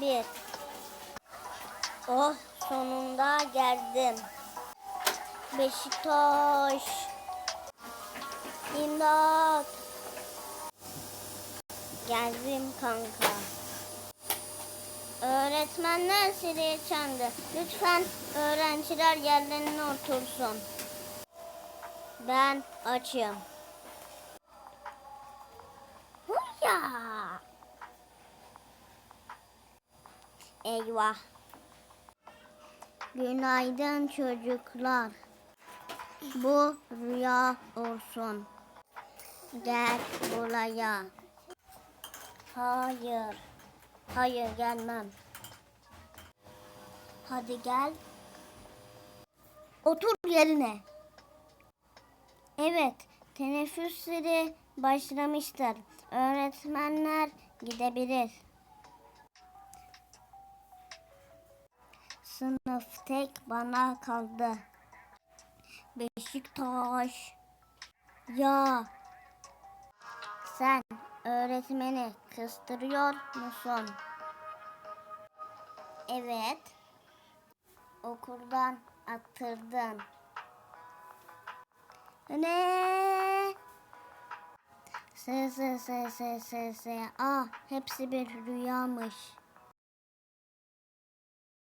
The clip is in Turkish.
Bir. Oh sonunda geldim. Beşiktaş. İmdat. Geldim kanka. Öğretmenler zili çaldı. Lütfen öğrenciler yerlerine otursun. Ben açım. Huya. Eyvah. Günaydın çocuklar. Bu rüya olsun. Gel buraya. Hayır. Hayır gelmem. Hadi gel. Otur yerine. Evet, teneffüsleri başlamıştır. Öğretmenler gidebilir. Sınıf tek bana kaldı. Beşiktaş. Ya. Sen öğretmeni kıstırıyor musun? Evet. Okuldan attırdın. Ne? Se se se se se se. Ah hepsi bir rüyamış.